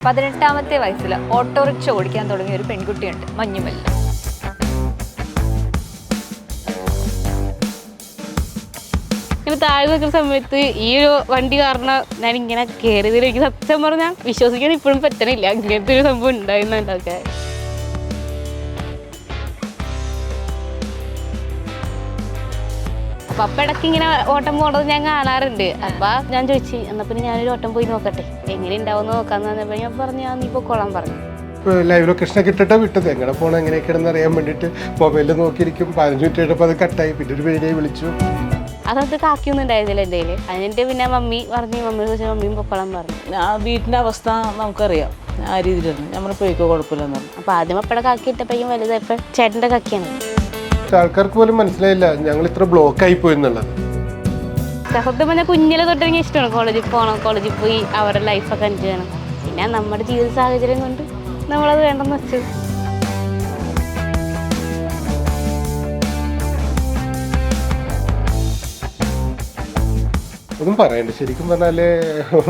പതിനെട്ടാമത്തെ വയസ്സിൽ ഓട്ടോറിക്ഷ ഓടിക്കാൻ തുടങ്ങിയ ഒരു പെൺകുട്ടിയുണ്ട് മഞ്ഞുമല്ല താഴ്ന്ന താഴെ നിൽക്കുന്ന സമയത്ത് ഈ ഒരു വണ്ടി കാരണം ഞാൻ ഇങ്ങനെ കയറിയതിൽ എനിക്ക് സത്യം പറഞ്ഞാൽ വിശ്വസിക്കാൻ ഇപ്പോഴും പറ്റണില്ല. ഇങ്ങനത്തെ ഒരു സംഭവം ഉണ്ടായിരുന്നുണ്ടൊക്കെ. അപ്പൊ അപ്പൊ ഇടയ്ക്ക് ഇങ്ങനെ ഓട്ടം പോണത് ഞാൻ കാണാറുണ്ട്. അപ്പൊ ഞാൻ ചോദിച്ചു എന്നാ പിന്നെ ഞാനൊരു ഓട്ടം പോയി നോക്കട്ടെ? എങ്ങനെ ഉണ്ടാവും നോക്കാന്ന് പറഞ്ഞപ്പോ ഞാൻ പറഞ്ഞു ഞാൻ നീ പൊക്കോളാൻ പറഞ്ഞു. ലൈവ് ലൊക്കേഷനൊക്കെ ഇട്ടിട്ടാ വിട്ടത്. എങ്ങനെ പോകണം എങ്ങനെയൊക്കെയാണെന്ന് അറിയാൻ വേണ്ടിയിട്ട് മൊബൈലിൽ നോക്കിയിരിക്കും. പതിനഞ്ച് മിനിറ്റ് കഴിഞ്ഞപ്പോൾ അത് കട്ടായി പിന്നെ ഒരു പേടിയായി വിളിച്ചു. അതത് കാക്കിയൊന്നും ഉണ്ടായിരുന്നില്ല എന്റെ കയ്യിൽ അതിന്റെ പിന്നെ മമ്മി പറഞ്ഞു മമ്മി ചോദിച്ചാൽ മമ്മിയും പൊക്കോളാൻ പറഞ്ഞു. ആ വീട്ടിന്റെ അവസ്ഥ നമുക്കറിയാം. ആ രീതിയിലാണ് നമ്മൾ പോയിക്കോ കുഴപ്പമില്ലെന്ന് പറഞ്ഞു. അപ്പൊ ആദ്യം അപ്പടെ കാക്കി ഇട്ടപ്പോഴും വലുതായപ്പോ ചേട്ടന്റെ കാക്കിയാണ്. പക്ഷെ ആൾക്കാർക്ക് പോലും മനസ്സിലായില്ല ഞങ്ങൾ ഇത്ര ബ്ലോക്ക് ആയി പോയി എന്നുള്ളത്. പറഞ്ഞാൽ കുഞ്ഞിലെ തൊട്ട് എനിക്ക് ഇഷ്ടമാണ്. കോളേജിൽ പോകണം കോളേജിൽ പോയി അവരുടെ ലൈഫൊക്കെ എൻജോയ് ചെയ്യണം. പിന്നെ നമ്മുടെ ജീവിത സാഹചര്യം കൊണ്ട് നമ്മളത് വേണ്ടെന്ന് വെച്ചു. ഒന്നും പറയണ്ട. ശരിക്കും പറഞ്ഞാൽ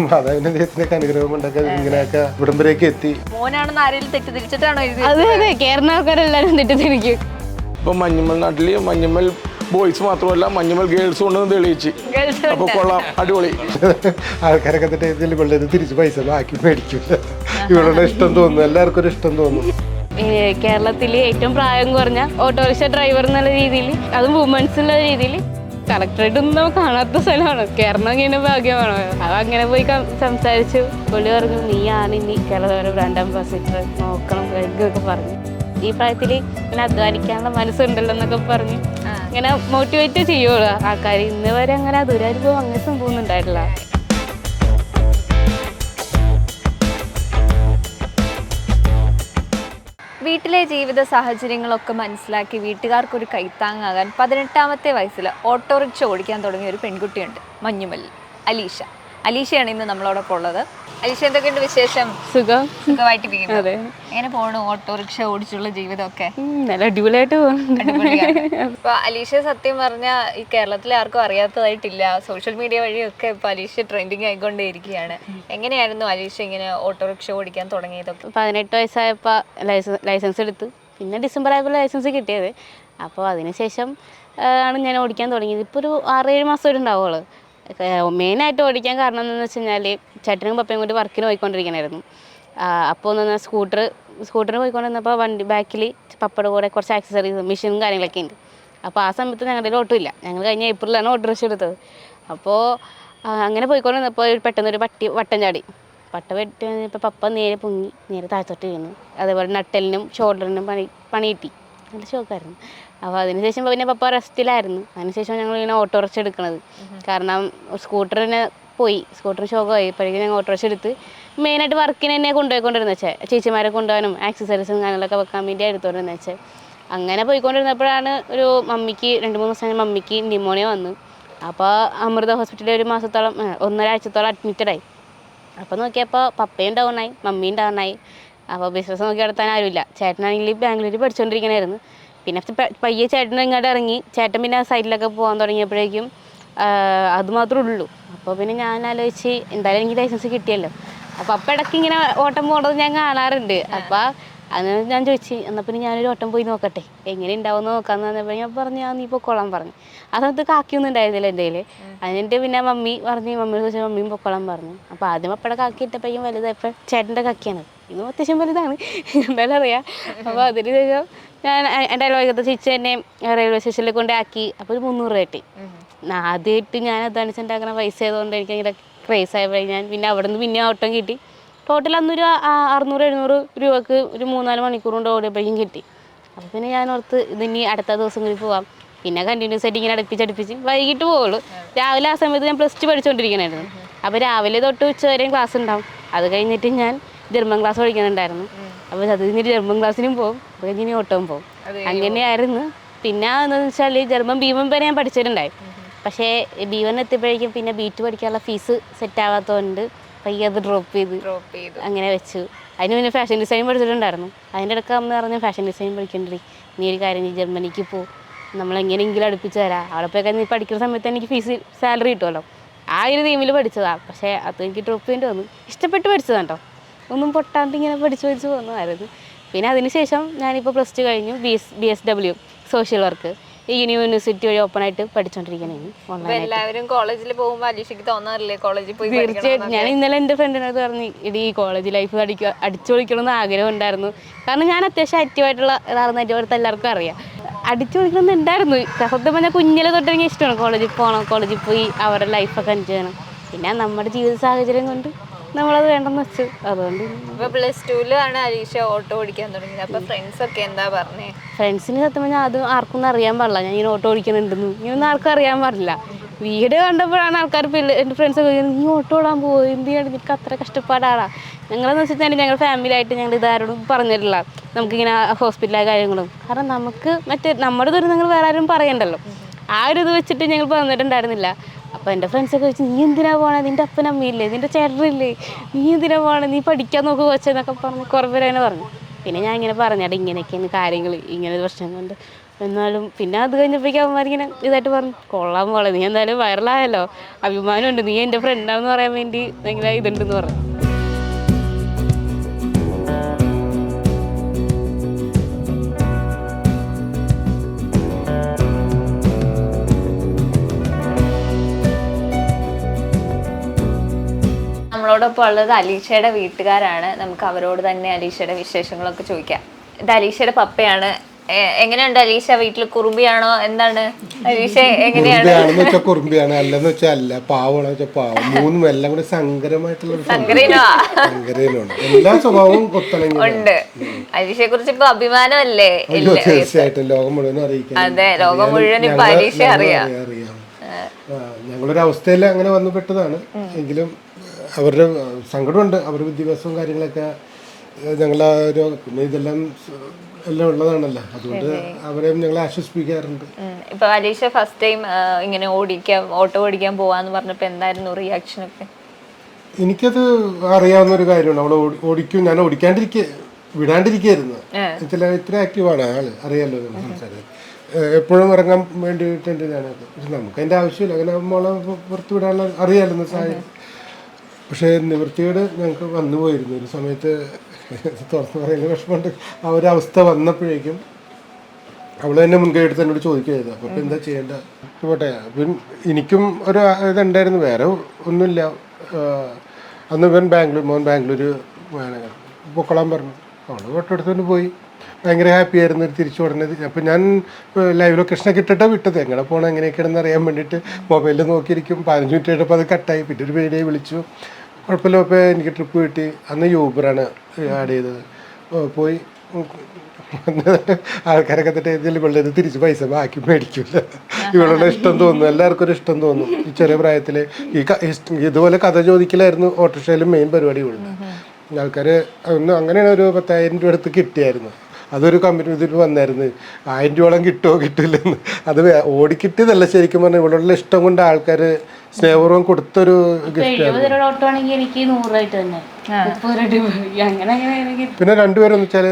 മാതാവിന്റെ ദൈവത്തിനൊക്കെ അനുഗ്രഹം കൊണ്ടൊക്കെ ഇങ്ങനെയൊക്കെ ഇവിടം വരെയൊക്കെ എത്തി. മോനാണെന്ന് ആരെങ്കിലും തെറ്റിദ്ധരിച്ചിട്ടാണോ അതെ അതെ. കേരള ആൾക്കാരെല്ലാരും തെറ്റിദ്ധരിക്കും. ഇപ്പൊ മഞ്ഞുമൽ നാട്ടിൽ മഞ്ഞുമൽ ബോയ്സ് മാത്രമല്ല മഞ്ഞുമൽ ഗേൾസും ഉണ്ടെന്ന് തെളിയിച്ച്. അപ്പൊ കൊള്ളാം. അടിപൊളി. ആൾക്കാരൊക്കെ എന്നിട്ട് ഇതിൽ കൊള്ളത് തിരിച്ച് പൈസ ബാക്കി മേടിക്കില്ല ഇവരുടെ ഇഷ്ടം തോന്നുന്നു. എല്ലാവർക്കും ഒരു ഇഷ്ടം തോന്നുന്നു. കേരളത്തിൽ ഏറ്റവും പ്രായം കുറഞ്ഞ ഓട്ടോറിക്ഷ ഡ്രൈവർ എന്നുള്ള രീതിയിൽ അതും വുമൻസ് ഉള്ള രീതിയിൽ കളക്ടറേറ്റ് ഒന്നും കാണാത്ത സ്ഥലമാണ്. കേരളം ഇങ്ങനെ ഭാഗ്യമാണ്? അത് അങ്ങനെ പോയി കം- സംസാരിച്ചു. പുള്ളി പറഞ്ഞു നീയാണ് ഇനി കേരള ബ്രാൻഡ് അംബാസിഡർ നോക്കണം. ഒക്കെ പറഞ്ഞു. ഈ പ്രായത്തിൽ ഇങ്ങനെ അധ്വാനിക്കാനുള്ള മനസ്സുണ്ടല്ലോ എന്നൊക്കെ പറഞ്ഞ് ഇങ്ങനെ മോട്ടിവേറ്റ് ചെയ്യുള്ളൂ. ആൾക്കാർ ഇന്ന് വരെ അങ്ങനെ ദുരനുഭവം അങ്ങനെ സംഭവം ഒന്നും വീട്ടിലെ ജീവിത സാഹചര്യങ്ങളൊക്കെ മനസ്സിലാക്കി വീട്ടുകാർക്കൊരു കൈത്താങ്ങാകാൻ പതിനെട്ടാമത്തെ വയസ്സിൽ ഓട്ടോറിക്ഷ ഓടിക്കാൻ തുടങ്ങിയ ഒരു പെൺകുട്ടിയുണ്ട് മഞ്ഞുമല്ലി അലീഷ. അലീഷയാണ് ഇന്ന് നമ്മളോടൊപ്പം ഉള്ളത്. അലീഷ എന്തൊക്കെയുണ്ട് വിശേഷം? സുഖം. സുഖമായിട്ടിരിക്കുന്നു. അതെ. എങ്ങനെ പോണു ഓട്ടോറിക്ഷ ഓടിച്ചുള്ള ജീവിതം ഒക്കെ നല്ല അടിപൊളിയായിട്ട് പോകുന്നുണ്ട്. ഇപ്പൊ അലീഷ സത്യം പറഞ്ഞ ഈ കേരളത്തിലെ ആർക്കും അറിയാത്തതായിട്ടില്ല. സോഷ്യൽ മീഡിയ വഴിയൊക്കെ ഇപ്പൊ അലീഷ ട്രെൻഡിങ് ആയിക്കൊണ്ടേയിരിക്കുകയാണ്. എങ്ങനെയായിരുന്നു അലീഷ ഇങ്ങനെ ഓട്ടോറിക്ഷ ഓടിക്കാൻ തുടങ്ങിയതൊക്കെ? പതിനെട്ട് വയസ്സായപ്പോൾ ലൈസൻസ് ലൈസൻസ് എടുത്തു. പിന്നെ ഡിസംബർ ആയപ്പോൾ ലൈസൻസ് കിട്ടിയത്. അപ്പോൾ അതിനുശേഷം ആണ് ഞാൻ ഓടിക്കാൻ തുടങ്ങിയത്. ഇപ്പോൾ ഒരു ആറേഴ് മാസം ഒരു ഉണ്ടാവുള്ളൂ. മെയിനായിട്ട് ഓടിക്കാൻ കാരണം എന്താണെന്ന് വെച്ച് കഴിഞ്ഞാൽ ചേട്ടനും പപ്പയും കൂടി വർക്കിന് പോയിക്കൊണ്ടിരിക്കണമായിരുന്നു അപ്പോൾ ഒന്ന് സ്കൂട്ടർ സ്കൂട്ടറിന് പോയിക്കൊണ്ടിരുന്നപ്പോൾ വണ്ടി ബാക്കിൽ പപ്പയുടെ കൂടെ കുറച്ച് ആക്സസറീസ് മെഷീനും കാര്യങ്ങളൊക്കെ ഉണ്ട്. അപ്പോൾ ആ സമയത്ത് ഞങ്ങളുടെ ഓട്ടോ ഇല്ല. ഞങ്ങൾ കഴിഞ്ഞ ഏപ്രിലാണ് ഓട്ടോറിക്ഷ എടുത്തത്. അപ്പോൾ അങ്ങനെ പോയിക്കൊണ്ടിരുന്നപ്പോൾ പെട്ടെന്ന് ഒരു പട്ടി വട്ടം ചാടി. പട്ട വെട്ടി കഴിഞ്ഞപ്പോൾ പപ്പ നേരെ പൊങ്ങി നേരെ താഴത്തോട്ട് വീണു. അതേപോലെ നട്ടലിനും ഷോൾഡറിനും പണി പണി കിട്ടി. നല്ല ഷോക്കായിരുന്നു അപ്പോൾ അതിനുശേഷം പിന്നെ പപ്പ റെസ്റ്റിലായിരുന്നു. അതിനുശേഷം ഞങ്ങൾ ഇങ്ങനെ ഓട്ടോറിക്ഷ എടുക്കണത്. കാരണം സ്കൂട്ടറിന് പോയി. സ്കൂട്ടർ ഷോക്കായി ഇപ്പോഴേക്കും ഞങ്ങൾ ഓട്ടോറിക്ഷ എടുത്ത് മെയിനായിട്ട് വർക്കിന് തന്നെ കൊണ്ടുപോയിക്കൊണ്ടിരുന്ന വെച്ചാൽ ചേച്ചിമാരെ കൊണ്ടുപോകാനും ആക്സസറീസും കാര്യങ്ങളൊക്കെ വെക്കാൻ വേണ്ടി എടുത്തോണ്ടിരുന്ന വെച്ചാൽ അങ്ങനെ പോയിക്കൊണ്ടിരുന്നപ്പോഴാണ് ഒരു മമ്മിക്ക് രണ്ട് മൂന്ന് ദിവസം മമ്മിക്ക് ന്യൂമോണിയ വന്നു. അപ്പോൾ അമൃത ഹോസ്പിറ്റലിൽ ഒരു മാസത്തോളം ഒന്നരാഴ്ചത്തോളം അഡ്മിറ്റഡായി അപ്പോൾ നോക്കിയപ്പോൾ പപ്പയും ഡൗണായി മമ്മിയും ഡൗണായി അപ്പോൾ ബിസിനസ് നോക്കി നടത്താൻ ആരുമില്ല. ചേട്ടനാണെങ്കിൽ ബാംഗ്ലൂരിൽ പഠിച്ചുകൊണ്ടിരിക്കണായിരുന്നു പിന്നെ പയ്യെ ചേട്ടൻ ഇങ്ങോട്ട് ഇറങ്ങി. ചേട്ടൻ പിന്നെ സൈഡിലൊക്കെ പോകാൻ തുടങ്ങിയപ്പോഴേക്കും അത് മാത്രമേ ഉള്ളൂ. അപ്പോൾ പിന്നെ ഞാൻ ആലോചിച്ച് എന്തായാലും എനിക്ക് ലൈസൻസ് കിട്ടിയല്ലോ. അപ്പോൾ അപ്പം ഇടയ്ക്ക് ഇങ്ങനെ ഓട്ടം പോകണത് ഞാൻ കാണാറുണ്ട്. അപ്പോൾ അങ്ങനെ ഞാൻ ചോദിച്ചു എന്നാൽ പിന്നെ ഞാനൊരു ഓട്ടം പോയി നോക്കട്ടെ. എങ്ങനെ ഉണ്ടാവും നോക്കാമെന്ന് പറഞ്ഞപ്പോൾ ഞാൻ പറഞ്ഞു നീ പൊക്കോളാൻ പറഞ്ഞു. ആ സമയത്ത് കാക്കിയൊന്നും ഉണ്ടായിരുന്നില്ല എന്റെ കയ്യിൽ അതിന്റെ പിന്നെ മമ്മി പറഞ്ഞു മമ്മി ചോദിച്ചാൽ മമ്മിയും പൊക്കോളാൻ പറഞ്ഞു. അപ്പോൾ ആദ്യം അപ്പടെ കാക്കി ഇട്ടപ്പോഴും വലുതായപ്പോൾ ചേട്ടന്റെ കാക്കിയാണ്. ഇതും അത്യാവശ്യം വലുതാണ്. എന്തായാലും അറിയാം. അപ്പോൾ അതിന് ശേഷം ഞാൻ എന്റെ അയൽവക്കത്തെ ചേച്ചി തന്നെ റെയിൽവേ സ്റ്റേഷനിൽ കൊണ്ടാക്കി. അപ്പോൾ ഒരു മുന്നൂറ് രൂപ കിട്ടി. ആദ്യമായിട്ട് ഞാൻ അധ്വാനിച്ചുണ്ടാക്കുന്ന പൈസ ആയതുകൊണ്ട് എനിക്ക് ഭയങ്കര ക്രേസ് ആയപ്പോൾ ഞാൻ പിന്നെ അവിടെ നിന്ന് പിന്നെ ഓട്ടം കിട്ടി. ടോട്ടൽ അന്നൊരു അറുന്നൂറ് എഴുന്നൂറ് രൂപക്ക് ഒരു മൂന്നാൽ മണിക്കൂർ കൊണ്ട് ഓടിയപ്പോഴേക്കും കിട്ടി. അപ്പോൾ പിന്നെ ഞാൻ ഓർത്ത് ഇതിനി അടുത്ത ദിവസം കൂടി പോവാം. പിന്നെ കണ്ടിന്യൂസ് ആയിട്ട് ഇങ്ങനെ അടുപ്പിച്ച് അടുപ്പിച്ച് വൈകിട്ട് പോവുള്ളൂ. രാവിലെ ആ സമയത്ത് ഞാൻ പ്ലസ് ടു പഠിച്ചുകൊണ്ടിരിക്കണായിരുന്നു അപ്പോൾ രാവിലെ തൊട്ട് ഉച്ച വരെയും ക്ലാസ് ഉണ്ടാവും അത് കഴിഞ്ഞിട്ട് ഞാൻ ജർമ്മൻ ക്ലാസ് പഠിക്കുന്നുണ്ടായിരുന്നു. അപ്പോൾ അത് കഴിഞ്ഞ് ജർമ്മൻ ക്ലാസ്സിനും പോകും അത് കഴിഞ്ഞ് ഇനി ഓട്ടവും പോകും അങ്ങനെയായിരുന്നു. പിന്നെ എന്താണെന്ന് വെച്ചാൽ ജർമ്മൻ ബി വൺ വരെ ഞാൻ പഠിച്ചിട്ടുണ്ടായി. പക്ഷേ ബി വൺ എത്തിയപ്പോഴേക്കും പിന്നെ ബി ടു പഠിക്കാനുള്ള ഫീസ് സെറ്റ് ആവാത്തതുകൊണ്ട് പയ്യെ അത് ഡ്രോപ്പ് ചെയ്ത് ഡ്രോപ്പ് ചെയ്ത്. അങ്ങനെ വെച്ചു. അതിന് പിന്നെ ഫാഷൻ ഡിസൈൻ പഠിച്ചിട്ടുണ്ടായിരുന്നു. അതിന്റെ ഇടയ്ക്ക് അമ്മ പറഞ്ഞു ഫാഷൻ ഡിസൈൻ പഠിക്കണ്ടേ നീ ഒരു കാര്യം നീ ജർമ്മനിക്ക് പോ. നമ്മളെങ്ങനെയെങ്കിലും അടുപ്പിച്ച് തരാം. അവിടെ പോയി നീ പഠിക്കുന്ന സമയത്ത് എനിക്ക് ഫീസ് സാലറി കിട്ടുമല്ലോ. ആ ഒരു തീമിൽ പഠിച്ചതാണ് പക്ഷേ അത് എനിക്ക് ഡ്രോപ്പ് ചെയ്യേണ്ടി വന്നു. ഇഷ്ടപ്പെട്ട് പഠിച്ചതാണ് കേട്ടോ ഒന്നും പൊട്ടാണ്ട് ഇങ്ങനെ പഠിച്ചു പഠിച്ചു പോകുന്നതായിരുന്നു പിന്നെ അതിനുശേഷം ഞാനിപ്പോൾ പ്ലസ് ടു കഴിഞ്ഞു B S B S W social work ഈ യൂണിവേഴ്സിറ്റി വഴി ഓപ്പൺ ആയിട്ട് പഠിച്ചുകൊണ്ടിരിക്കുകയാണ് എല്ലാവരും കോളേജിൽ പോകുമ്പോൾ അലീഷയ്ക്ക് തോന്നാറില്ലേ കോളേജിൽ പോയി തീർച്ചയായിട്ടും. ഞാൻ ഇന്നലെ എന്റെ ഫ്രണ്ടിനോട് പറഞ്ഞു ഇടി ഈ കോളേജ് ലൈഫ് അടിക്കുക അടിച്ചു പൊളിക്കണമെന്ന് ആഗ്രഹം ഉണ്ടായിരുന്നു. കാരണം ഞാൻ അത്യാവശ്യം ആക്റ്റീവായിട്ടുള്ള ഇതാണെന്ന് എന്റെ അടുത്ത് എല്ലാവർക്കും അറിയാം. അടിച്ചു പൊളിക്കണം ഉണ്ടായിരുന്നു. സത്യം പറഞ്ഞാൽ കുഞ്ഞിലെ തൊട്ട് എനിക്ക് ഇഷ്ടമാണ് കോളേജിൽ പോകണം കോളേജിൽ പോയി അവരുടെ ലൈഫൊക്കെ എൻജോയ് ചെയ്യണം. പിന്നെ നമ്മുടെ ജീവിത സാഹചര്യം കൊണ്ട് നമ്മളത് വേണ്ടെന്ന് വെച്ചു. അതുകൊണ്ട് പ്ലസ് ടുവിലാണ് അരീഷ ഓട്ടോ ഓടിക്കാൻ തുടങ്ങിയത്. അപ്പൊ ഫ്രണ്ട്സ് ഒക്കെ എന്താ പറഞ്ഞേ? ഫ്രണ്ട്സിന് സത്യം പറഞ്ഞാൽ അത് ആർക്കൊന്നും അറിയാൻ പാടില്ല. ഞാൻ ഇങ്ങനെ ഓട്ടോ ഓടിക്കണുണ്ടെന്ന് ഇങ്ങനൊന്നും ആർക്കും അറിയാൻ പാടില്ല. വീട് കണ്ടപ്പോഴാണ് ആൾക്കാർ പിള്ളേ എന്റെ ഫ്രണ്ട്സൊക്കെ നീ ഓട്ടോ ഓടാൻ പോകും ചെയ്യണം? നിനക്ക് അത്ര കഷ്ടപ്പാടാടാ. ഞങ്ങളെന്ന് വെച്ചിട്ടുണ്ടെങ്കിൽ ഞങ്ങൾ ഫാമിലി ആയിട്ട് ഞങ്ങൾ ഇതാരോടും പറഞ്ഞിട്ടില്ല. നമുക്കിങ്ങനെ ഹോസ്പിറ്റലായ കാര്യങ്ങളും. കാരണം നമുക്ക് മറ്റേ നമ്മുടെ ദുരിതങ്ങൾ വേറെ ആരും പറയണ്ടല്ലോ. ആ ഒരു ഇത് വെച്ചിട്ട് ഞങ്ങൾ പറഞ്ഞിട്ടുണ്ടായിരുന്നില്ല. അപ്പോൾ എന്റെ ഫ്രണ്ട്സൊക്കെ ചോദിച്ചു നീ എന്തിനാ പോണേ? നിന്റെ അപ്പനമ്മയില്ലേ നിന്റെ ചേട്ടനില്ലേ? നീ എന്തിനാ പോണേ? നീ പഠിക്കാൻ നോക്കുക കൊച്ചെന്നൊക്കെ പറഞ്ഞ് കുറേ പേര് പറഞ്ഞു. പിന്നെ ഞാൻ ഇങ്ങനെ പറഞ്ഞാടെ ഇങ്ങനെയൊക്കെയാണ് കാര്യങ്ങൾ ഇങ്ങനെ പ്രശ്നം കൊണ്ട് എന്നാലും പിന്നെ അത് കഴിഞ്ഞപ്പോഴേക്കും അവന്മാരിങ്ങനെ ഇതായിട്ട് പറഞ്ഞു കൊള്ളാൻ പോളെ നീ എന്തായാലും വൈറലായല്ലോ അഭിമാനമുണ്ട്. നീ എന്റെ ഫ്രണ്ടാണെന്ന് പറയാൻ വേണ്ടി ഭയങ്കര ഇതുണ്ടെന്ന് പറഞ്ഞു. നമ്മളോടൊപ്പം ഉള്ളത് അലീഷയുടെ വീട്ടുകാരാണ്. നമുക്ക് അവരോട് തന്നെ അലീഷയുടെ വിശേഷങ്ങളൊക്കെ ചോദിക്കാം. ഇത് അലീഷയുടെ പപ്പയാണ്. എങ്ങനെയുണ്ട് അലീഷ? വീട്ടിൽ കുറുമ്പിയാണോ? എന്താണ്? അലീഷ എങ്ങനെയാണ്? വെച്ചാൽ കുറുമ്പിയാണ്. അല്ലെന്ന് വെച്ചാൽ അല്ല പാവമാണെന്ന് വെച്ചാൽ പാവം. മൂന്നും എല്ലാം കൂടി സങ്കരമായിട്ടുള്ള എല്ലാ സ്വഭാവവും ഉണ്ട്. അലീഷയെ കുറിച്ച് ഇപ്പൊ അഭിമാനമല്ലേ? തീർച്ചയായിട്ടും. ലോകം മുഴുവൻ അറിയിക്കാം അതെ, ലോകം മുഴുവൻ ഇപ്പൊ അലീഷ. അറിയാം. ഞങ്ങളൊരു അവസ്ഥയിൽ അങ്ങനെ വന്നു പെട്ടതാണ്. എങ്കിലും അവരുടെ സങ്കടമുണ്ട്. അവരുടെ വിദ്യാഭ്യാസവും കാര്യങ്ങളൊക്കെ ഞങ്ങൾ ഒരു പിന്നെ ഇതെല്ലാം എല്ലാം ഉള്ളതാണല്ലോ. അതുകൊണ്ട് അവരെയും ഞങ്ങൾ ആശ്വസിപ്പിക്കാറുണ്ട്. ഇപ്പൊ അലീഷ ഫസ്റ്റ് ടൈം ഇങ്ങനെ ഓടിക്കാൻ ഓട്ടോ ഓടിക്കാൻ പോവാന്ന് പറഞ്ഞപ്പോ എന്തായിരുന്നു റിയാക്ഷൻ ഒക്കെ? എനിക്കത് അറിയാവുന്ന ഒരു കാര്യമാണ് അവൾ ഓടിക്കും. ഞാൻ ഓടിക്കാണ്ടിരിക്കുക വിടാണ്ടിരിക്കുന്നു ചില ഇത്ര ആക്റ്റീവാണ് ആൾ. അറിയാലോ സംസാരം എപ്പോഴും ഇറങ്ങാൻ വേണ്ടിയിട്ടുണ്ട് ഞാനത് പക്ഷെ നമുക്ക് അതിന്റെ ആവശ്യമില്ല. അങ്ങനെ മോളെ പുറത്ത് വിടാനുള്ള അറിയാലോ സാഹചര്യം. പക്ഷേ നിവൃത്തിയോട് ഞങ്ങൾക്ക് വന്നു പോയിരുന്നു. ഒരു സമയത്ത് തുറന്നു പറയുന്ന വിഷമമുണ്ട്. ആ ഒരു അവസ്ഥ വന്നപ്പോഴേക്കും അവൾ തന്നെ മുൻകൈ എടുത്ത് എന്നോട് ചോദിക്കുകയായിരുന്നു. അപ്പം എന്താ ചെയ്യേണ്ട പോട്ടെ. അപ്പം എനിക്കും ഒരു ഇതുണ്ടായിരുന്നു. വേറെ ഒന്നുമില്ല. അന്ന് ഇവൻ ബാംഗ്ലൂർ മോൻ ബാംഗ്ലൂർ പൊക്കോളാൻ പറഞ്ഞു. അവൾ തൊട്ടടുത്തുകൊണ്ട് പോയി. ഭയങ്കര ഹാപ്പി ആയിരുന്നു. തിരിച്ചു ഉടനെ അപ്പം ഞാൻ ലൈവ് ലൊക്കേഷനൊക്കെ ഇട്ടിട്ട് വിട്ടത്. എങ്ങനെ പോകണം എങ്ങനെയൊക്കെയാണെന്ന് അറിയാൻ വേണ്ടിയിട്ട് മൊബൈലിൽ നോക്കിയിരിക്കും. പതിനഞ്ച് മിനിറ്റ് കഴിഞ്ഞപ്പോൾ അത് കട്ടായി പിന്നെ ഒരു പേരെ വിളിച്ചു. കുഴപ്പമില്ല ഇപ്പോൾ എനിക്ക് ട്രിപ്പ് കിട്ടി. അന്ന് യൂബറാണ് ആഡ് ചെയ്തത്. പോയി. ആൾക്കാരൊക്കെ എന്നിട്ട് ഇതിൽ ഇവളുടെ തിരിച്ച് പൈസ ബാക്കി മേടിക്കില്ല ഇവളുടെ ഇഷ്ടം തോന്നുന്നു എല്ലാവർക്കും ഒരു ഇഷ്ടം തോന്നും. ഈ ചെറിയ പ്രായത്തിൽ ഈ ഇതുപോലെ കഥ ചോദിക്കലായിരുന്നു ഓട്ടോറിക്ഷയിലും മെയിൻ പരിപാടി ഉള്ളത് ആൾക്കാർ ഒന്ന് അങ്ങനെയാണ് ഒരു പത്തായിരം രൂപ അടുത്ത് കിട്ടിയായിരുന്നു. അതൊരു കമ്പനി ഇതിൽ വന്നായിരുന്നു. ആയിരം രൂപയോളം കിട്ടുമോ കിട്ടില്ലെന്ന് അത് ഓടിക്കിട്ടിയതല്ല ശരിക്കും പറഞ്ഞാൽ ഇവളുള്ള ഇഷ്ടം കൊണ്ട് ആൾക്കാർ സ്നേഹപൂർവം കൊടുത്തൊരു ഗിഫ്റ്റ് പിന്നെ രണ്ടുപേരെന്ന് വെച്ചാൽ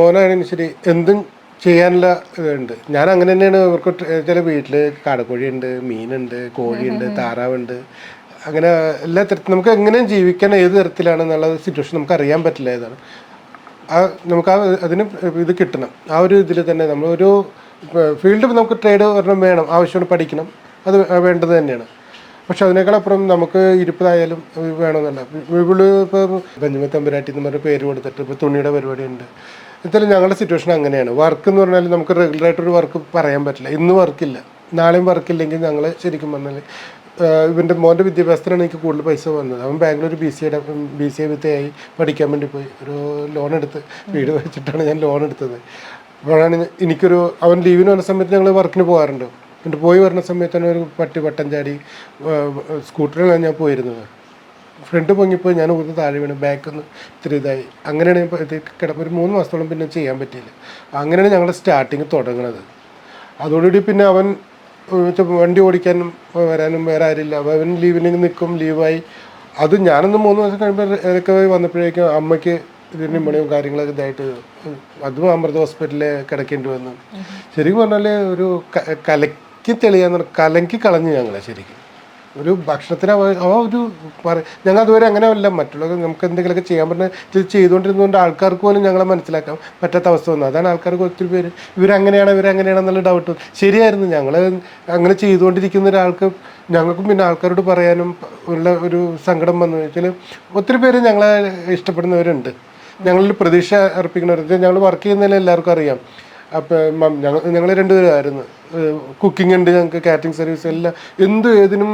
മോനാണെങ്കിൽ ശരി എന്തും ചെയ്യാനുള്ള ഇതുണ്ട്. ഞാൻ അങ്ങനെ തന്നെയാണ് ഇവർക്ക് ചില വീട്ടിൽ കാടക്കോഴിയുണ്ട് മീനുണ്ട് കോഴിയുണ്ട് താറാവുണ്ട്. അങ്ങനെ എല്ലാ തരത്തിലും നമുക്ക് എങ്ങനെയും ജീവിക്കാൻ ഏത് തരത്തിലാണെന്നുള്ള സിറ്റുവേഷൻ നമുക്ക് അറിയാൻ പറ്റില്ല ഏതാണ്. ആ നമുക്ക് ആ അതിന് ഇത് കിട്ടണം. ആ ഒരു ഇതിൽ തന്നെ നമ്മളൊരു ഫീൽഡ് നമുക്ക് ട്രേഡ് ഒരെണ്ണം വേണം. ആവശ്യമാണ് പഠിക്കണം. അത് വേണ്ടത് തന്നെയാണ്. പക്ഷെ അതിനേക്കാളപ്പുറം നമുക്ക് ഇരിപ്പതായാലും വേണമെന്നല്ല. ഇവൾ ഇപ്പോൾ ബെഞ്ചമിൻ തമ്പുരാട്ടി എന്ന് പറഞ്ഞ പേര് കൊടുത്തിട്ട് ഇപ്പോൾ തുണിയുടെ പരിപാടിയുണ്ട്. എന്തായാലും ഞങ്ങളുടെ സിറ്റുവേഷൻ അങ്ങനെയാണ്. വർക്ക് എന്ന് പറഞ്ഞാൽ നമുക്ക് റെഗുലറായിട്ടൊരു വർക്ക് പറയാൻ പറ്റില്ല. ഇന്ന് വർക്കില്ല നാളെയും വർക്കില്ലെങ്കിൽ ഞങ്ങൾ ശരിക്കും പറഞ്ഞാൽ ഇവന്റെ മോന്റെ വിദ്യാഭ്യാസത്തിനാണ് എനിക്ക് കൂടുതൽ പൈസ വന്നത്. അവൻ ബാംഗ്ലൂർ ബി സി എയുടെ ബി സി എ വിത്തയായി പഠിക്കാൻ വേണ്ടി പോയി. ഒരു ലോൺ എടുത്ത് വീട് വെച്ചിട്ടാണ് ഞാൻ ലോൺ എടുത്തത്. അപ്പോഴാണ് എനിക്കൊരു അവൻ ലീവിന് വന്ന സമയത്ത് ഞങ്ങൾ വർക്കിന് പോകാറുണ്ട്. എന്നിട്ട് പോയി വരുന്ന സമയത്ത് തന്നെ ഒരു പട്ടി വട്ടം ചാടി സ്കൂട്ടറിലാണ് ഞാൻ പോയിരുന്നത്. ഫ്രണ്ട് പൊങ്ങിപ്പോയി ഞാൻ ഒന്ന് താഴെ വീണ് ബാക്ക് ഒന്ന് ഇത്തിരി ഇതായി. അങ്ങനെയാണ് ഇത് കിടപ്പ് ഒരു മൂന്ന് മാസത്തോളം പിന്നെ ചെയ്യാൻ പറ്റിയില്ല. അങ്ങനെയാണ് ഞങ്ങളുടെ സ്റ്റാർട്ടിങ് തുടങ്ങുന്നത് അതോടുകൂടി പിന്നെ അവൻ വണ്ടി ഓടിക്കാനും വരാനും വേറെ ആരില്ല അവൻ ലീവിന് നിൽക്കും ലീവായി അത് ഞാനൊന്ന് മൂന്ന് മാസം കഴിയുമ്പോൾ ഇതൊക്കെ വന്നപ്പോഴേക്കും അമ്മയ്ക്ക് ഇതിന് മണിയും കാര്യങ്ങളൊക്കെ ഇതായിട്ട് അതും അമൃത ഹോസ്പിറ്റലിൽ കിടക്കേണ്ടി വന്നു. ശരിക്കും പറഞ്ഞാൽ ഒരു ക- കലക്കി തെളിയാന്ന് പറഞ്ഞാൽ കലക്കി കളഞ്ഞു ഞങ്ങളെ ശരിക്കും. ഒരു ഭക്ഷണത്തിന് അവ ഒരു പറ ഞങ്ങൾ അതുവരെ അങ്ങനെ അല്ല മറ്റുള്ളവർ നമുക്ക് എന്തെങ്കിലുമൊക്കെ ചെയ്യാൻ പറ്റുന്ന ചെയ്തുകൊണ്ടിരുന്നതുകൊണ്ട് ആൾക്കാർക്ക് പോലും ഞങ്ങളെ മനസ്സിലാക്കാൻ പറ്റാത്ത അവസ്ഥ വന്നു. അതാണ് ആൾക്കാർക്ക് ഒത്തിരി പേര് ഇവരങ്ങനെയാണ് ഇവരങ്ങനെയാണെന്നുള്ള ഡൗട്ട് ശരിയായിരുന്നു ഞങ്ങൾ അങ്ങനെ ചെയ്തുകൊണ്ടിരിക്കുന്ന ഒരാൾക്ക് ഞങ്ങൾക്കും പിന്നെ ആൾക്കാരോട് പറയാനും ഉള്ള ഒരു സങ്കടം വന്നു. വെച്ചാൽ ഒത്തിരി പേര് ഞങ്ങളെ ഇഷ്ടപ്പെടുന്നവരുണ്ട്. ഞങ്ങളിൽ പ്രതീക്ഷ അർപ്പിക്കുന്നവർ ഞങ്ങൾ വർക്ക് ചെയ്യുന്നതിൽ എല്ലാവർക്കും അറിയാം. അപ്പം ഞങ്ങൾ ഞങ്ങൾ രണ്ടുപേരായിരുന്നു. കുക്കിംഗ് ഉണ്ട് ഞങ്ങൾക്ക് കാറ്ററിംഗ് സർവീസ് എല്ലാം എന്ത് ഏതിനും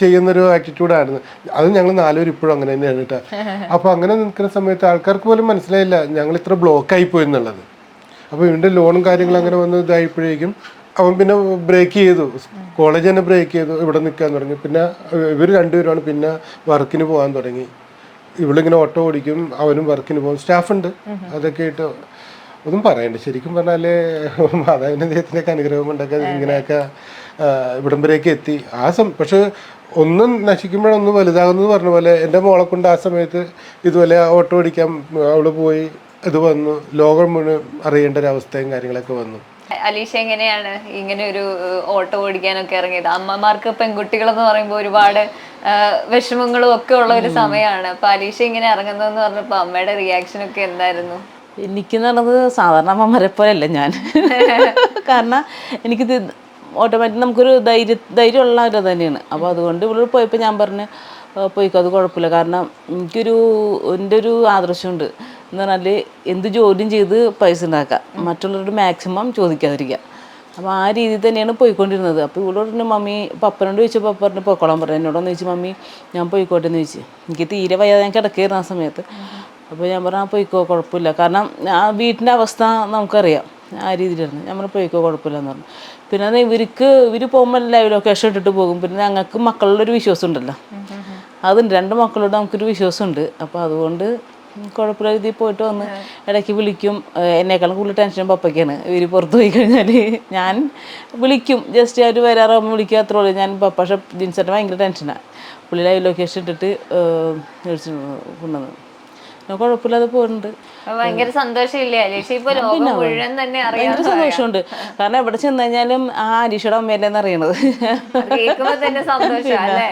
ചെയ്യുന്നൊരു ആറ്റിറ്റ്യൂഡായിരുന്നു അത് ഞങ്ങൾ നാലുപേരും ഇപ്പോഴും അങ്ങനെ തന്നെയാണ് കേട്ടോ. അപ്പോൾ അങ്ങനെ നിൽക്കുന്ന സമയത്ത് ആൾക്കാർക്ക് പോലും മനസ്സിലായില്ല ഞങ്ങൾ ഇത്ര ബ്ലോക്കായി പോയി എന്നുള്ളത്. അപ്പോൾ ഇവന്റെ ലോണും കാര്യങ്ങളും അങ്ങനെ വന്ന് ഇതായപ്പോഴേക്കും അവൻ പിന്നെ ബ്രേക്ക് ചെയ്തു. കോളേജ് തന്നെ ബ്രേക്ക് ചെയ്തു ഇവിടെ നിൽക്കാൻ തുടങ്ങി. പിന്നെ ഇവർ രണ്ടുപേരുമാണ് പിന്നെ വർക്കിന് പോകാൻ തുടങ്ങി. ഇവളിങ്ങനെ ഓട്ടോ ഓടിക്കും അവനും വർക്കിന് പോകും. സ്റ്റാഫുണ്ട്. അതൊക്കെ ആയിട്ട് ഒന്നും പറയണ്ട. ശരിക്കും പറഞ്ഞാൽ മാതാവിന്റെ ദൈവത്തിന്റെയൊക്കെ അനുഗ്രഹം കൊണ്ടൊക്കെ ഇങ്ങനെയൊക്കെ ഇവിടം വരെയൊക്കെ എത്തി. ആ സം പക്ഷെ ഒന്നും നശിക്കുമ്പോഴൊന്നും വലുതാകുന്നത് പറഞ്ഞ പോലെ എന്റെ മോളെ കൊണ്ട് ആ സമയത്ത് ഇതുപോലെ ഓട്ടോ ഓടിക്കാൻ അവൾ പോയി ഇത് വന്നു. ലോകം മുഴുവൻ അറിയേണ്ട ഒരു അവസ്ഥയും കാര്യങ്ങളൊക്കെ വന്നു. അലീഷ എങ്ങനെയാണ് ഇങ്ങനെ ഒരു ഓട്ടോ ഓടിക്കാനൊക്കെ ഇറങ്ങിയത്? അമ്മമാർക്ക് പെൺകുട്ടികളെന്ന് പറയുമ്പോൾ ഒരുപാട് വിഷമങ്ങളും ഒക്കെ ഉള്ള ഒരു സമയമാണ്. അപ്പൊ അലീഷ ഇങ്ങനെ ഇറങ്ങുന്നതെന്ന് പറഞ്ഞപ്പോ അമ്മയുടെ റിയാക്ഷൻ ഒക്കെ എന്തായിരുന്നു? എനിക്കെന്ന് പറഞ്ഞത് സാധാരണ അമ്മമാരെ പോലെയല്ല ഞാൻ. കാരണം എനിക്ക് ഓട്ടോമാറ്റിക് നമുക്കൊരു ധൈര്യ ധൈര്യമുള്ള ഒരു തന്നെയാണ്. അപ്പോൾ അതുകൊണ്ട് ഇവിടെ പോയപ്പോൾ ഞാൻ പറഞ്ഞു "ആ, പോയിക്കോ അത് കുഴപ്പമില്ല. കാരണം എനിക്കൊരു എന്റെ ഒരു ആദർശമുണ്ട്. എന്ന് പറഞ്ഞാൽ എന്ത് ജോലിയും ചെയ്ത് പൈസ ഉണ്ടാക്കാം മറ്റുള്ളവരോട് മാക്സിമം ചോദിക്കാതിരിക്കുക. അപ്പോൾ ആ രീതിയിൽ തന്നെയാണ് പോയിക്കൊണ്ടിരുന്നത്. അപ്പോൾ ഇവിടെ പറഞ്ഞു മമ്മി പപ്പനോട് ചോദിച്ചപ്പോൾ പപ്പ പറഞ്ഞു പൊക്കോളാൻ പറഞ്ഞു. എന്നോടൊന്ന് ചോദിച്ചു മമ്മി ഞാൻ പോയിക്കോട്ടെ എന്ന് ചോദിച്ചു. എനിക്ക് തീരെ വയ്യാതെ ഞാൻ കിടക്കുകയായിരുന്നു ആ സമയത്ത്. അപ്പോൾ ഞാൻ പറഞ്ഞു ആ പോയിക്കോ കുഴപ്പമില്ല കാരണം ആ വീട്ടിന്റെ അവസ്ഥ നമുക്കറിയാം ആ രീതിയിലായിരുന്നു ഞാൻ പറഞ്ഞു പോയിക്കോ കുഴപ്പമില്ല എന്ന് പറഞ്ഞു. പിന്നെ ഇവർക്ക് ഇവർ പോകുമ്പോൾ ലൈവ് ലൊക്കേഷൻ ഇട്ടിട്ട് പോകും. പിന്നെ ഞങ്ങൾക്ക് മക്കളുടെ ഒരു വിശ്വാസം ഉണ്ടല്ലോ. അതുണ്ട്. രണ്ട് മക്കളോട് നമുക്കൊരു വിശ്വാസമുണ്ട്. അപ്പോൾ അതുകൊണ്ട് കുഴപ്പമില്ല രീതിയിൽ പോയിട്ട് വന്ന് ഇടയ്ക്ക് വിളിക്കും. എന്നേക്കാളും കൂടുതൽ ടെൻഷൻ പപ്പയ്ക്കാണ്. ഇവർ പുറത്ത് പോയി കഴിഞ്ഞാൽ ഞാൻ വിളിക്കും. ജസ്റ്റ് അവർ വരാറാകുമ്പോൾ വിളിക്കുക അത്രേ ഉള്ളൂ. ഞാൻ പപ്പ പക്ഷേ ജിൻസേട്ടൻ ഭയങ്കര ടെൻഷനാണ് പുള്ളി ലൈവ് ലൊക്കേഷൻ ഇട്ടിട്ട് കൊണ്ടുവന്നത് കുഴപ്പമില്ലാതെ പോകുന്നുണ്ട് ഭയങ്കര സന്തോഷമില്ലേ? അലീഷ ഇപ്പൊ ലോകം മുഴുവൻ തന്നെ അറിയാം സന്തോഷമുണ്ട്. കാരണം എവിടെ ചെന്ന് കഴിഞ്ഞാലും ആ അരീഷയുടെ അമ്മയല്ലേന്ന് അറിയണത് കേൾക്കുമ്പോ തന്നെ സന്തോഷം അല്ലേ?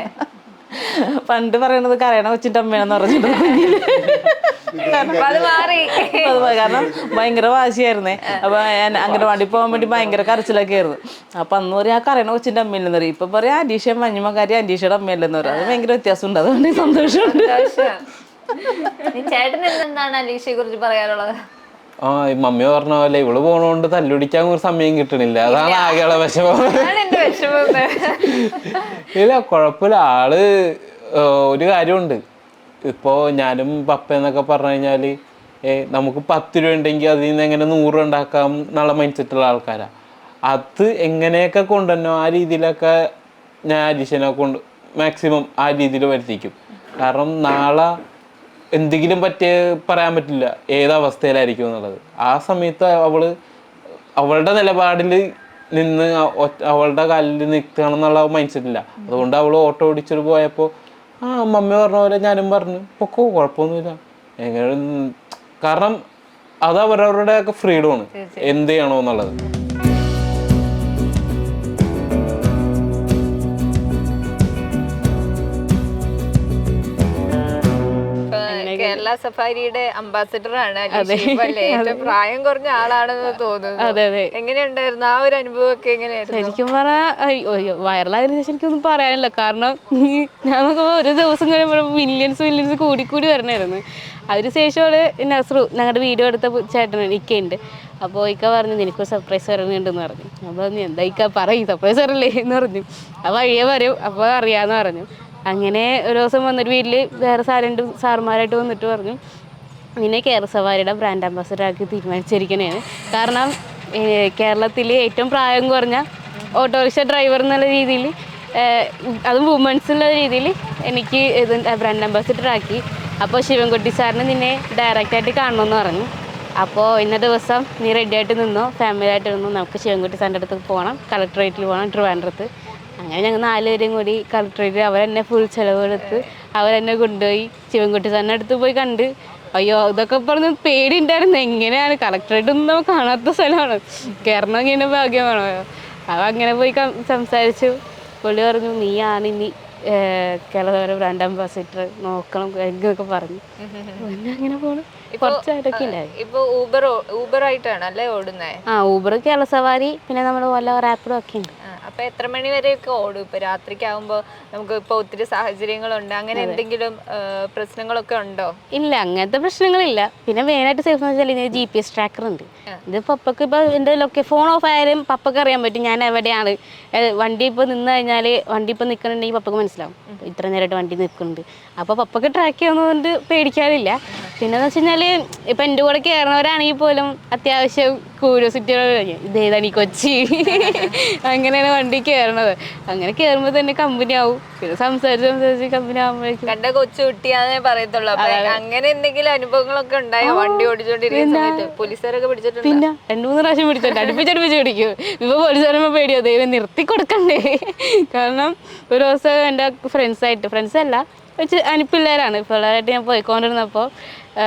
പണ്ട് പറയണത് കരയണ കൊച്ചിന്റെ അമ്മയാണെന്ന് പറഞ്ഞിട്ടുണ്ട് കാരണം ഭയങ്കര വാശിയായിരുന്നേ. അപ്പൊ ഞാൻ അംഗനവാടി പോകാൻ വേണ്ടി ഭയങ്കര കരച്ചിലൊക്കെ ആയിരുന്നു അപ്പൊ അന്ന് പറയും ആ കരയണ കൊച്ചിന്റെ അമ്മയില്ലെന്ന് പറയും ഇപ്പൊ പറയാ അനീഷ മഞ്ഞുമക്കാരി അനീഷയുടെ അമ്മയല്ലെന്ന് പറയും അത് ഭയങ്കര വ്യത്യാസമുണ്ട്. അതുകൊണ്ട് സന്തോഷമുണ്ട്. എന്താണ് അലീഷയെ കുറിച്ച് പറയാനുള്ളത്? ആ മമ്മി പറഞ്ഞ പോലെ ഇവൾ പോണോണ്ട് തല്ലുടിക്കാൻ ഒരു സമയം കിട്ടണില്ല. അതാണ് ആകെയുള്ള വിഷമം. ഇല്ല കുഴപ്പമില്ല. ആൾ ഒരു കാര്യമുണ്ട്. ഇപ്പോ ഞാനും പപ്പ എന്നൊക്കെ പറഞ്ഞു കഴിഞ്ഞാൽ ഏ നമുക്ക് പത്ത് രൂപ ഉണ്ടെങ്കിൽ അതിൽ നിന്ന് എങ്ങനെ നൂറ് ഉണ്ടാക്കാം എന്നുള്ള മൈൻഡ് സെറ്റുള്ള ആൾക്കാരാ. അത് എങ്ങനെയൊക്കെ കൊണ്ടുവന്നോ ആ രീതിയിലൊക്കെ ഞാൻ അരീഷനെ കൊണ്ട് മാക്സിമം ആ രീതിയിൽ വരുത്തിക്കും. കാരണം നാളെ എന്തെങ്കിലും പറ്റിയ പറയാൻ പറ്റില്ല. ഏതവസ്ഥയിലായിരിക്കും അവസ്ഥയിലായിരിക്കും എന്നുള്ളത്. ആ സമയത്ത് അവൾ അവളുടെ നിലപാടിൽ നിന്ന് അവളുടെ കാലിൽ നിൽക്കണം എന്നുള്ള മൈൻഡ് സെറ്റ് ഇല്ല. അതുകൊണ്ട് അവൾ ഓട്ടോ ഓടിച്ചിട്ട് പോയപ്പോൾ ആ മമ്മി പറഞ്ഞ പോലെ ഞാനും പറഞ്ഞു. പൊക്കോ കുഴപ്പമൊന്നുമില്ല. എങ്ങനെ കാരണം അത് അവരവരുടെ ഒക്കെ ഫ്രീഡമാണ് എന്ത് ചെയ്യണോ എന്നുള്ളത് കേരള സഫാരിയുടെ അംബാസിഡർ ആണ്? ഏറ്റവും പ്രായം കുറഞ്ഞ ആളാണെന്ന് തോന്നുന്നു. അതെ അതെ. എങ്ങനെയുണ്ടായിരുന്നു? ആ ഒരു അനുഭവം ഒക്കെ എങ്ങനെയായിരുന്നു? ശരിക്കും പറഞ്ഞാൽ വൈറലായതിനു ശേഷം എനിക്കൊന്നും പറയാനില്ല. കാരണം ഞാൻ നോക്കുമ്പോൾ ഒരു ദിവസം കഴിയുമ്പോൾ മില്യൻസ് മില്യൻസ് കൂടി കൂടി വരണമായിരുന്നു അതിനുശേഷമാണ് നസ്രു ഞങ്ങളുടെ വീഡിയോ എടുത്ത ചേട്ടൻ ഇക്കയുണ്ട്. അപ്പോൾ ഇക്ക പറഞ്ഞു നിനക്കൊരു സർപ്രൈസ് വരണുണ്ടെന്ന് പറഞ്ഞു. അപ്പോൾ എന്താ ഇക്ക? പറയും സർപ്രൈസ് വരല്ലേ? എന്ന് പറഞ്ഞു. അപ്പോൾ വഴിയെ വരും അപ്പോൾ അറിയാമെന്ന് പറഞ്ഞു. അങ്ങനെ ഒരു ദിവസം വന്നൊരു വീട്ടിൽ വേറെ സാറിന്റെ സാറുമാരായിട്ട് വന്നിട്ട് പറഞ്ഞു നിന്നെ കേരസവാരിയുടെ ബ്രാൻഡ് അംബാസഡർ ആക്കി തീരുമാനിച്ചിരിക്കണേന്ന്. കാരണം കേരളത്തിൽ ഏറ്റവും പ്രായം കുറഞ്ഞ ഓട്ടോറിക്ഷ ഡ്രൈവർ എന്നുള്ള രീതിയിൽ അതും വുമൻസ് എന്നുള്ള രീതിയിൽ എനിക്ക് ഇത് ബ്രാൻഡ് അംബാസിഡർ ആക്കി. അപ്പോൾ ശിവൻകുട്ടി സാറിന് നിന്നെ ഡയറക്റ്റായിട്ട് കാണണമെന്ന് പറഞ്ഞു. അപ്പോൾ ഇന്ന ദിവസം നീ റെഡിയായിട്ട് നിന്നോ? ഫാമിലി ആയിട്ട് നിന്നോ നമുക്ക് ശിവൻകുട്ടി സാറിന്റെ അടുത്ത് പോകണം കളക്ടറേറ്റിൽ പോകണം ട്രിവാൻഡ്രത്ത്. അങ്ങനെ ഞങ്ങൾ നാലുപേരും കൂടി കളക്ടറേറ്റ് അവരെന്നെ ഫുൾ ചിലവെടുത്ത് അവരെന്നെ കൊണ്ടുപോയി ശിവൻകുട്ടി സാറിന്റെ അടുത്ത് പോയി കണ്ട് അയ്യോ ഇതൊക്കെ പറഞ്ഞ് പേടി ഉണ്ടായിരുന്നു എങ്ങനെയാണ്? കളക്ടറേറ്റ് ഒന്നും നമുക്ക് കാണാത്ത സ്ഥലമാണ്. കയറണം ഇങ്ങനെ ഭാഗ്യമാണോ? അവ അങ്ങനെ പോയി സംസാരിച്ചു. പുള്ളി പറഞ്ഞു നീയാണ് ഇനി കേരള ബ്രാൻഡ് അംബാസിഡർ നോക്കണം എന്നൊക്കെ പറഞ്ഞു. പിന്നെ അങ്ങനെ പോണു. കുറച്ചായിട്ടൊക്കെ ഉണ്ടായി ഇപ്പൊ ഊബർ ഊബർ ആയിട്ടാണ് അല്ലേ ഓടുന്നത് ആ ഊബർ കേരള സവാരി പിന്നെ നമ്മൾ വല്ല റാപ്പിഡും ഒക്കെ ഉണ്ട്. അപ്പൊ എത്ര മണി വരെയൊക്കെ ഓടും? ഇപ്പൊ രാത്രിക്കാവുമ്പോ നമുക്ക് ഇപ്പൊ ഒത്തിരി സാഹചര്യങ്ങളുണ്ട്. അങ്ങനെ എന്തെങ്കിലും പ്രശ്നങ്ങളൊക്കെ ഉണ്ടോ? ഇല്ല അങ്ങനത്തെ പ്രശ്നങ്ങളില്ല. പിന്നെ മെയിനായിട്ട് സേഫ് എന്ന് വെച്ചാൽ ജി പി എസ് ട്രാക്കർ ഉണ്ട്. ഇത് പപ്പക്ക് ഇപ്പോൾ എന്റെ ലൊക്കെ ഫോൺ ഓഫ് ആയാലും പപ്പക്ക് അറിയാൻ പറ്റും. ഞാൻ എവിടെയാണ്? വണ്ടി ഇപ്പോൾ നിന്ന് കഴിഞ്ഞാൽ വണ്ടി ഇപ്പോൾ നിക്കണുണ്ടെങ്കിൽ പപ്പക്ക് മനസ്സിലാവും. ഇത്ര നേരമായിട്ട് വണ്ടി നിൽക്കുന്നുണ്ട് അപ്പോൾ പപ്പക്ക് ട്രാക്ക് ചെയ്യുന്നതുകൊണ്ട് പേടിക്കാറില്ല. പിന്നെ എന്ന് വെച്ച് കഴിഞ്ഞാൽ ഇപ്പം എന്റെ കൂടെ കയറുന്നവരാണെങ്കിൽ പോലും അത്യാവശ്യം ക്യൂരിയോസിറ്റികൾ ഇതേതാണ് ഈ കൊച്ചി. അങ്ങനെയാണ് വണ്ടി കയറണത് അങ്ങനെ കേറുമ്പോ തന്നെ കമ്പനി ആവും പിന്നെ സംസാരിച്ച് സംസാരിച്ച് കമ്പനി ആവുമ്പോഴേക്കും കണ്ട കൊച്ചു കുട്ടിയാന്നേ പറയത്തുള്ളൂ. അപ്പൊ അങ്ങനെ എന്തെങ്കിലും അനുഭവങ്ങളൊക്കെ ഉണ്ടായോ? വണ്ടി ഓടിച്ചോണ്ടിരിക്കുന്ന പോലീസുകാരൊക്കെ പിടിച്ചിട്ടുണ്ട്? പിന്നെ രണ്ടു മൂന്ന് പ്രാവശ്യം പിടിച്ചിട്ട് അടുപ്പിച്ചടുപ്പിച്ച് പിടിക്കും. ഇപ്പൊ പോലീസുകാരുമ്പോ പേടിയോ ദൈവം നിർത്തി കൊടുക്കണ്ടേ. കാരണം ഒരു ദിവസം ഫ്രണ്ട്സ് ആയിട്ട് ഫ്രണ്ട്സ് അല്ല പിള്ളേരാണ് പിള്ളേരായിട്ട് ഞാൻ പോയിക്കൊണ്ടിരുന്നപ്പോൾ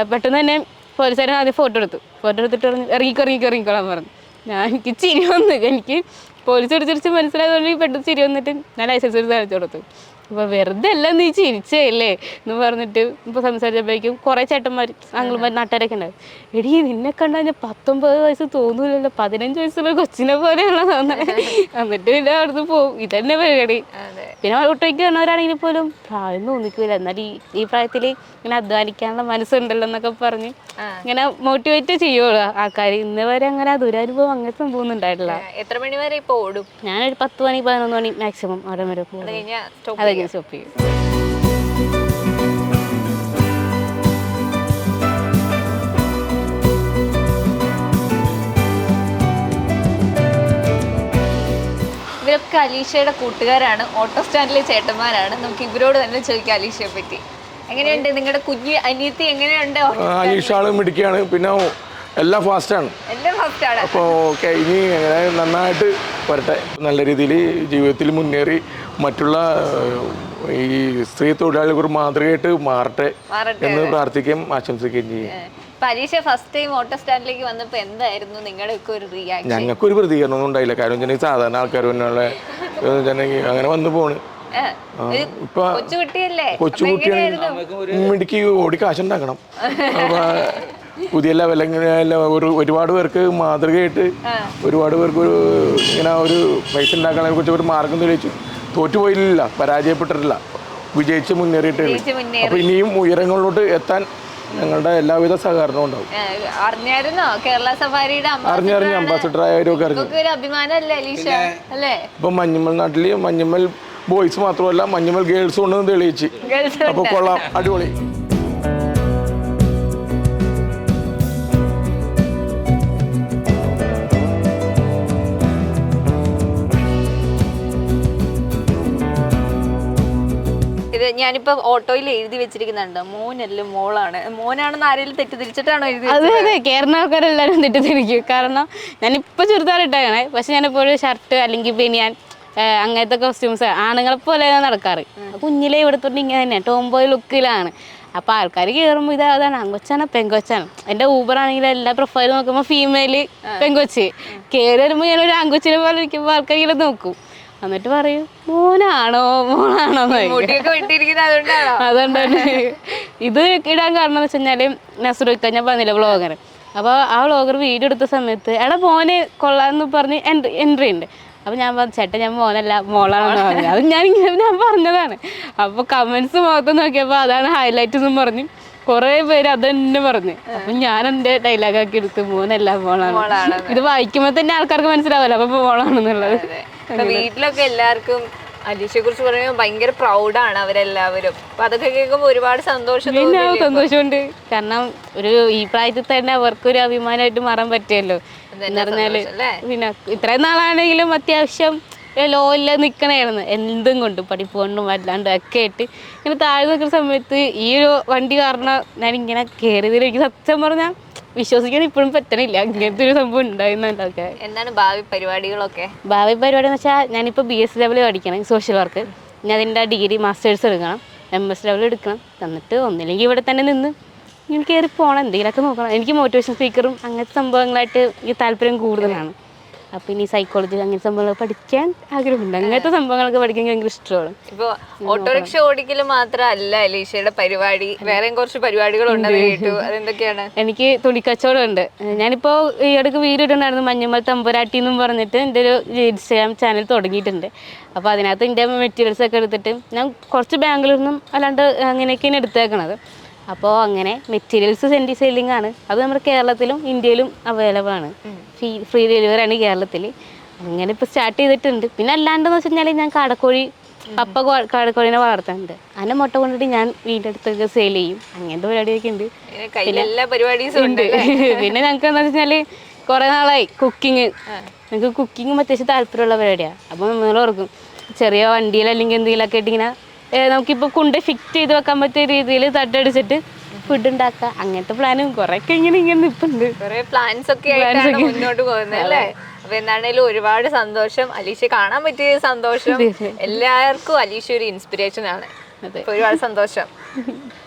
പെട്ടെന്ന് തന്നെ പോലീസുകാരൻ ആദ്യം ഫോട്ടോ എടുത്തു. ഫോട്ടോ എടുത്തിട്ട് പറഞ്ഞു ഇറങ്ങിക്കോ ഇറങ്ങിക്കോ ഇറങ്ങിക്കോളാൻ പറഞ്ഞു. ഞാൻ എനിക്ക് ചിരി വന്നു. എനിക്ക് പോലീസ് പിടിച്ചിരിച്ച് മനസ്സിലായതുകൊണ്ട് പെട്ടെന്ന് ചിരി വന്നിട്ട് ഞാൻ ലൈസൻസ് എടുത്ത് കാണിച്ചു കൊടുത്തു. അപ്പോൾ വെറുതെ അല്ല നീ ചിരിച്ചല്ലേ എന്ന് പറഞ്ഞിട്ട് ഇപ്പോൾ സംസാരിച്ചപ്പോഴേക്കും കുറേ ചേട്ടന്മാർ ആംഗിൾമാർ നാട്ടുകാരൊക്കെ ഉണ്ടാവും എടി നിന്നെ കണ്ടാൽ ഞാൻ പത്തൊമ്പത് വയസ്സ് തോന്നൂലല്ലോ പതിനഞ്ച് വയസ്സുള്ള കൊച്ചിനെ പോലെയുള്ള എന്നിട്ട് പിന്നെ അവിടുന്ന് പോകും ഇതന്നെ പരിപാടി. പിന്നെ ഒട്ടേക്ക് വന്നവരാണെങ്കിൽ പോലും പ്രായം തോന്നിക്കൂല. എന്നാൽ ഈ ഈ പ്രായത്തിൽ ഇങ്ങനെ അധ്വാനിക്കാനുള്ള മനസ്സുണ്ടല്ലോ എന്നൊക്കെ പറഞ്ഞ് ഇങ്ങനെ മോട്ടിവേറ്റ് ചെയ്യുള്ളൂ. ആൾക്കാർ ഇന്ന് വരെ അങ്ങനെ ദുരനുഭവം അങ്ങനത്തെ സംഭവം എത്ര മണി വരെ ഇപ്പൊ ഓടും? ഞാനൊരു പത്ത് മണി പതിനൊന്ന് മണി മാക്സിമം അവിടെ വരെ പോകും അതെ ഞാൻ സ്റ്റോപ്പ് ചെയ്യും. ഇവരൊക്കെ അലീഷയുടെ കൂട്ടുകാരാണ് ഓട്ടോ സ്റ്റാൻഡിലെ ചേട്ടന്മാരാണ്. നമുക്ക് ഇവരോട് തന്നെ ചോദിക്കാം അലീഷയെ പറ്റി. എങ്ങനെയുണ്ട്? നിങ്ങളുടെ കുഞ്ഞ് അനിയത്തി എങ്ങനെയുണ്ട്? അലീഷാൾ മിടിക്കുകയാണ് പിന്നെ എല്ലാം ഫാസ്റ്റാണ്. എല്ലാം ഫസ്റ്റ് ആണ് അപ്പോൾ ഓക്കെ ഇനി നന്നായിട്ട് വരട്ടെ. നല്ല രീതിയിൽ ജീവിതത്തിൽ മുന്നേറി മറ്റുള്ള ഈ സ്ത്രീ തൊഴിലാളികൾ ഒരു മാതൃകയായിട്ട് മാറട്ടെ. എന്ന് പ്രാർത്ഥിക്കുകയും ആശംസിക്കുകയും ചെയ്യും. പരീക്ഷ ഫസ്റ്റ് ടൈം ഓട്ടോ സ്റ്റാൻഡിലേക്ക് വന്നപ്പോൾ എന്തായിരുന്നു നിങ്ങളുടെ ഒരു റിയാക്ഷൻ ഞങ്ങൾക്കൊരു പ്രതികരണമൊന്നും ഉണ്ടായില്ല. കാരണം വെച്ചാൽ സാധാരണ ആൾക്കാർ തന്നെയുള്ള അങ്ങനെ വന്നു പോണ്. കൊച്ചുകുട്ടിയല്ലേ? കൊച്ചുകുട്ടിയാണ് മിടുക്കി ഓടി കാശുണ്ടാക്കണം. പുതിയ ലെവൽ ഇങ്ങനെ ഒരു ഒരുപാട് പേർക്ക് മാതൃകയായിട്ട് ഒരുപാട് പേർക്ക് ഒരു ഇങ്ങനെ ഒരു പൈസ ഉണ്ടാക്കാനെ കുറിച്ച് ഒരു മാർഗം തെളിയിച്ചു. തോറ്റുപോയില്ല പരാജയപ്പെട്ടിട്ടില്ല. വിജയിച്ച് മുന്നേറിയിട്ടേ ഉള്ളൂ. അപ്പൊ ഇനിയും ഉയരങ്ങളിലോട്ട് എത്താൻ ഞങ്ങളുടെ എല്ലാവിധ സഹകരണവും ഉണ്ടാവും. അറിഞ്ഞായിരുന്നോ? കേരള സഫാരിയുടെ അറിഞ്ഞറിഞ്ഞ് അംബാസിഡർ ആയവരൊക്കെ അറിഞ്ഞു. ഇപ്പൊ മഞ്ഞുമൽ നാട്ടിൽ മഞ്ഞുമൽ ബോയ്സ് മാത്രമല്ല മഞ്ഞുമൽ ഗേൾസ് ഉണ്ടെന്ന് തെളിയിച്ച്. Girls അപ്പൊ കൊള്ളാം. അടിപൊളി. ഞാനിപ്പോ ഓട്ടോയിൽ എഴുതി വെച്ചിരിക്കുന്നുണ്ട്. മോനല്ല മോളാണ്. മോനാണെന്ന് ആരെങ്കിലും തെറ്റിദ്ധരിച്ചിട്ടാണോ എഴുതി അതെ അതെ. കേരള ആൾക്കാരെല്ലാവരും തെറ്റിദ്ധരിക്കും. കാരണം ഞാനിപ്പോൾ ചുരിദാർ ഇട്ടാണ് പക്ഷെ ഒരു ഷർട്ട് അല്ലെങ്കിൽ ബനിയാൻ അങ്ങനത്തെ കോസ്റ്റ്യൂംസ് ആണുങ്ങളെ പോലെ നടക്കാറ്. കുഞ്ഞിലെ ഇവിടുത്തോണ്ട് ഇങ്ങനെ തന്നെ. ടോംബോയ് ലുക്കിലാണ് അപ്പോൾ ആൾക്കാർ കയറുമ്പോൾ ഇത് അതാണ്. ആങ്കൊച്ചാണ് പെങ്കൊച്ചാണ് എന്റെ ഊബർ ആണെങ്കിൽ എല്ലാ പ്രൊഫൈലും നോക്കുമ്പോൾ ഫീമെയിൽ പെങ്കൊച്ച് കയറി വരുമ്പോൾ ഒരു ആങ്കൊച്ചിനെ പോലെ ഇരിക്കുമ്പോൾ ആൾക്കാർ ഇങ്ങനെ നോക്കും. എന്നിട്ട് പറയും മോനാണോ മോളാണോ? അതുകൊണ്ട് തന്നെ ഇത് ഇടാൻ കാരണം എന്ന് വെച്ച് കഴിഞ്ഞാൽ നസുറുക്ക ഞാൻ പറഞ്ഞില്ല വ്ളോഗർ. അപ്പോൾ ആ വ്ളോഗർ വീഡിയോ എടുത്ത സമയത്ത് എടാ മോനെ കൊള്ളാന്ന് പറഞ്ഞ് എൻട്രി എൻട്രി ഉണ്ട്. അപ്പോൾ ഞാൻ പറഞ്ഞു ചേട്ടൻ ഞാൻ മോനല്ല മോളാണെന്ന് പറഞ്ഞു. അത് ഞാൻ ഇങ്ങനെ ഞാൻ പറഞ്ഞതാണ്. അപ്പോൾ കമന്റ്സ് മൊത്തം നോക്കിയപ്പോൾ അതാണ് ഹൈലൈറ്റ് എന്നും പറഞ്ഞു കുറേ പേര് അത് തന്നെ പറഞ്ഞു. അപ്പൊ ഞാൻ എന്റെ ഡയലോഗ് ആക്കി എടുത്ത് മോനല്ല മോളാണ്. ഇത് വായിക്കുമ്പോൾ തന്നെ ആൾക്കാർക്ക് മനസ്സിലാവല്ലോ അപ്പൊ മോളാണെന്നുള്ളത്. വീട്ടിലൊക്കെ എല്ലാവർക്കും അലീഷയെ കുറിച്ച് പറയുമ്പോൾ ഭയങ്കര പ്രൗഡാണ് അവരെല്ലാവരും. അപ്പൊ അതൊക്കെ കേൾക്കുമ്പോൾ ഒരുപാട് സന്തോഷം പിന്നെ? സന്തോഷമുണ്ട്? കാരണം ഒരു ഈ പ്രായത്തിൽ തന്നെ അവർക്ക് ഒരു അഭിമാനമായിട്ട് മാറാൻ പറ്റുമല്ലോ. എന്ന് പറഞ്ഞാൽ പിന്നെ ഇത്രയും നാളാണെങ്കിലും അത്യാവശ്യം ലോയിൽ നിൽക്കണായിരുന്നു എന്തും കൊണ്ടും പഠിപ്പ് കൊണ്ടും അല്ലാണ്ട് ഒക്കെ ആയിട്ട്. ഇങ്ങനെ താഴെ നിൽക്കുന്ന സമയത്ത് ഈ ഒരു വണ്ടി കാരണം ഞാൻ ഇങ്ങനെ കയറിയതിൽ എനിക്ക് സത്യം പറഞ്ഞാൽ വിശ്വസിക്കാൻ ഇപ്പോഴും പറ്റണില്ല. ഇങ്ങനത്തെ ഒരു സംഭവം ഉണ്ടായിരുന്നല്ലോ എന്താണ് ഭാവി പരിപാടികളൊക്കെ? ഭാവി പരിപാടി എന്ന് വെച്ചാൽ ഞാനിപ്പോൾ ബി എസ് ഡബ്ല്യൂ പഠിക്കണം സോഷ്യൽ വർക്ക് ഞാൻ അതിന്റെ ഡിഗ്രി മാസ്റ്റേഴ്സ് എടുക്കണം എം എസ് ഡബ്ല്യൂ എടുക്കണം എന്നിട്ട് ഒന്നില്ലെങ്കിൽ ഇവിടെ തന്നെ നിന്ന് ഇങ്ങനെ കയറി പോകണം എന്തെങ്കിലുമൊക്കെ നോക്കണം. എനിക്ക് മോട്ടിവേഷൻ സ്പീക്കറും അങ്ങനത്തെ സംഭവങ്ങളായിട്ട് എനിക്ക് താല്പര്യം കൂടുതലാണ്. അപ്പോൾ ഇനി സൈക്കോളജി അങ്ങനത്തെ സംഭവങ്ങൾ പഠിക്കാൻ ആഗ്രഹമുണ്ട്. അങ്ങനത്തെ സംഭവങ്ങളൊക്കെ പഠിക്കാൻ ഭയങ്കര ഇഷ്ടമാണ്. ഇപ്പൊ ഓട്ടോറിക്ഷ ഓടിക്കൽ മാത്രമല്ല അലീഷയുടെ പരിപാടി. വേറെ കുറച്ച് പരിപാടികളുണ്ട് കേട്ടു അതെന്തൊക്കെയാണ്? എനിക്ക് തുണിക്കച്ചവടം ഉണ്ട് ഞാനിപ്പോൾ ഈ ഇടയ്ക്ക് വീടിട്ടുണ്ടായിരുന്നു ഇട്ടുണ്ടായിരുന്നു മഞ്ഞമ്മൽ തമ്പുരാട്ടി എന്നും പറഞ്ഞിട്ട് എന്റെ ഒരു ഇൻസ്റ്റാഗ്രാം ചാനൽ തുടങ്ങിയിട്ടുണ്ട്. അപ്പോൾ അതിനകത്ത് എന്റെ മെറ്റീരിയൽസ് ഒക്കെ എടുത്തിട്ട് ഞാൻ കുറച്ച് ബാംഗ്ലൂരിൽ നിന്നും അല്ലാണ്ട് അങ്ങനെയൊക്കെയാണ് എടുത്തേക്കണത്. അപ്പോൾ അങ്ങനെ മെറ്റീരിയൽസ് സെന്റി സെല്ലിംഗ് ആണ്. അത് നമ്മുടെ കേരളത്തിലും ഇന്ത്യയിലും അവൈലബിൾ ആണ്. ഫ്രീ ഫ്രീ ഡെലിവറി ആണ് കേരളത്തിൽ അങ്ങനെ ഇപ്പോൾ സ്റ്റാർട്ട് ചെയ്തിട്ടുണ്ട്. പിന്നെ അല്ലാണ്ടെന്ന് വെച്ച് കഴിഞ്ഞാൽ ഞാൻ കാടക്കോഴി പപ്പ കാടക്കോഴിനെ വളർത്തുന്നുണ്ട്. അതിനെ മുട്ട കൊണ്ടിട്ട് ഞാൻ വീടിന്റെ അടുത്തൊക്കെ സെയിൽ ചെയ്യും. അങ്ങനത്തെ പരിപാടിയൊക്കെ ഉണ്ട്. ഉണ്ട്. പിന്നെ ഞങ്ങൾക്ക് എന്താ വെച്ചാൽ കുറേ നാളായി കുക്കിങ് ഞങ്ങൾക്ക് കുക്കിങ്ങും അത്യാവശ്യം താല്പര്യമുള്ള പരിപാടിയാണ് അപ്പോൾ നമ്മൾ ഓർക്കും ചെറിയ വണ്ടിയിൽ അല്ലെങ്കിൽ എന്തെങ്കിലുമൊക്കെ ആയിട്ട് ഇങ്ങനെ ഏ, നമുക്കിപ്പോൾ കൊണ്ട് ഫിറ്റ് ചെയ്ത് വെക്കാൻ പറ്റിയ രീതിയിൽ തട്ടടിച്ചിട്ട് ഫുഡ് ഉണ്ടാക്കുക അങ്ങനത്തെ പ്ലാനും കുറെയൊക്കെ ഇങ്ങനെ ഇങ്ങനെ നിൽപ്പുണ്ട് കുറെ പ്ലാൻസ് ഒക്കെ ആയിട്ടാണ് മുന്നോട്ട് പോകുന്നത് അല്ലേ? അപ്പൊ എന്താണേലും ഒരുപാട് സന്തോഷം. അലീഷ കാണാൻ പറ്റിയ സന്തോഷം. എല്ലാവർക്കും അലീഷ ഒരു ഇൻസ്പിറേഷൻ ആണ്. ഒരുപാട് സന്തോഷം.